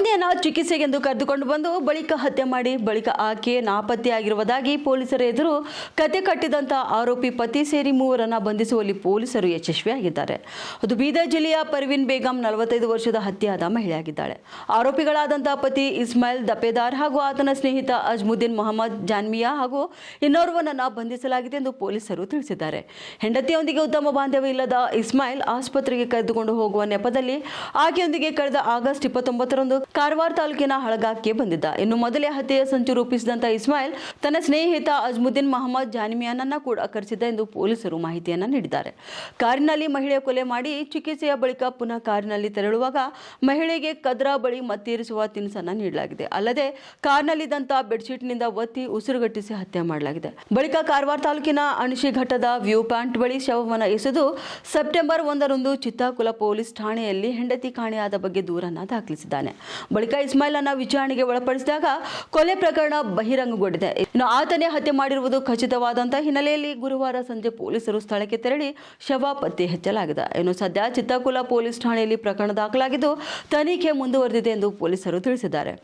ಪತ್ನಿಯನ್ನ ಚಿಕಿತ್ಸೆಗೆಂದು ಕರೆದುಕೊಂಡು ಬಂದು ಬಳಿಕ ಹತ್ಯೆ ಮಾಡಿ ಬಳಿಕ ಆಕೆ ನಾಪತ್ತೆಯಾಗಿರುವುದಾಗಿ ಪೊಲೀಸರ ಎದುರು ಕತೆ ಕಟ್ಟಿದಂತ ಆರೋಪಿ ಪತಿ ಸೇರಿ ಮೂವರನ್ನ ಬಂಧಿಸುವಲ್ಲಿ ಪೊಲೀಸರು ಯಶಸ್ವಿಯಾಗಿದ್ದಾರೆ. ಅದು ಬೀದರ್ ಜಿಲ್ಲೆಯ ಪರ್ವಿನ್ ಬೇಗಂ ನಲವತ್ತೈದು ವರ್ಷದ ಹತ್ಯೆಯಾದ ಮಹಿಳೆಯಾಗಿದ್ದಾಳೆ. ಆರೋಪಿಗಳಾದಂತಹ ಪತಿ ಇಸ್ಮಾಯಿಲ್ ದಪೇದಾರ್ ಹಾಗೂ ಆತನ ಸ್ನೇಹಿತ ಅಜ್ಮುದ್ದೀನ್ ಮೊಹಮ್ಮದ್ ಜಾನ್ಮಿಯಾ ಹಾಗೂ ಇನ್ನೋರ್ವನನ್ನ ಬಂಧಿಸಲಾಗಿದೆ ಎಂದು ಪೊಲೀಸರು ತಿಳಿಸಿದ್ದಾರೆ. ಹೆಂಡತಿಯೊಂದಿಗೆ ಉತ್ತಮ ಬಾಂಧವ್ಯ ಇಲ್ಲದ ಇಸ್ಮಾಯಿಲ್ ಆಸ್ಪತ್ರೆಗೆ ಕರೆದುಕೊಂಡು ಹೋಗುವ ನೆಪದಲ್ಲಿ ಆಕೆಯೊಂದಿಗೆ ಕಳೆದ ಆಗಸ್ಟ್ ಇಪ್ಪತ್ತೊಂಬತ್ತರಂದು ಕಾರವಾರ ತಾಲೂಕಿನ ಹಳಗಾಕ್ಕೆ ಬಂದಿದ್ದ. ಇನ್ನು ಮೊದಲೇ ಹತ್ಯೆಯ ಸಂಚು ರೂಪಿಸಿದಂತ ಇಸ್ಮಾಯಿಲ್ ತನ್ನ ಸ್ನೇಹಿತ ಅಜ್ಮುದ್ದೀನ್ ಮಹಮ್ಮದ್ ಜಾನಿಮಿಯಾನನ್ನ ಕೂಡ ಕರೆಸಿದ್ದ ಎಂದು ಪೊಲೀಸರು ಮಾಹಿತಿಯನ್ನ ನೀಡಿದ್ದಾರೆ. ಕಾರಿನಲ್ಲಿ ಮಹಿಳೆ ಕೊಲೆ ಮಾಡಿ ಚಿಕಿತ್ಸೆಯ ಬಳಿಕ ಪುನಃ ಕಾರಿನಲ್ಲಿ ತೆರಳುವಾಗ ಮಹಿಳೆಗೆ ಕದ್ರಾ ಬಳಿ ಮತ್ತೇರಿಸುವ ತಿನಿಸನ್ನ ನೀಡಲಾಗಿದೆ. ಅಲ್ಲದೆ ಕಾರ್ನಲ್ಲಿದ್ದಂತ ಬೆಡ್ಶೀಟ್ನಿಂದ ಒತ್ತಿ ಉಸಿರುಗಟ್ಟಿಸಿ ಹತ್ಯೆ ಮಾಡಲಾಗಿದೆ. ಬಳಿಕ ಕಾರವಾರ ತಾಲೂಕಿನ ಅಣಶಿ ಘಟ್ಟದ ವ್ಯೂ ಪಾಯಿಂಟ್ ಬಳಿ ಶವವನ್ನು ಎಸೆದು ಸೆಪ್ಟೆಂಬರ್ ಒಂದರಂದು ಚಿತ್ತಾಕುಲ ಪೊಲೀಸ್ ಠಾಣೆಯಲ್ಲಿ ಹೆಂಡತಿ ಕಾಣೆಯಾದ ಬಗ್ಗೆ ದೂರನ್ನ ದಾಖಲಿಸಿದ್ದಾನೆ. ಬಳಿಕ ಇಸ್ಮಾಯಿಲ್ ಅನ್ನ ವಿಚಾರಣೆಗೆ ಒಳಪಡಿಸಿದಾಗ ಕೊಲೆ ಪ್ರಕರಣ ಬಹಿರಂಗಗೊಂಡಿದೆ. ಇನ್ನು ಆತನೇ ಹತ್ಯೆ ಮಾಡಿರುವುದು ಖಚಿತವಾದಂತಹ ಹಿನ್ನೆಲೆಯಲ್ಲಿ ಗುರುವಾರ ಸಂಜೆ ಪೊಲೀಸರು ಸ್ಥಳಕ್ಕೆ ತೆರಳಿ ಶವ ಪತ್ತೆ ಹಚ್ಚಲಾಗಿದೆ. ಇನ್ನು ಸದ್ಯ ಚಿತ್ತಾಕುಲ ಪೊಲೀಸ್ ಠಾಣೆಯಲ್ಲಿ ಪ್ರಕರಣ ದಾಖಲಾಗಿದ್ದು, ತನಿಖೆ ಮುಂದುವರೆದಿದೆ ಎಂದು ಪೊಲೀಸರು ತಿಳಿಸಿದ್ದಾರೆ.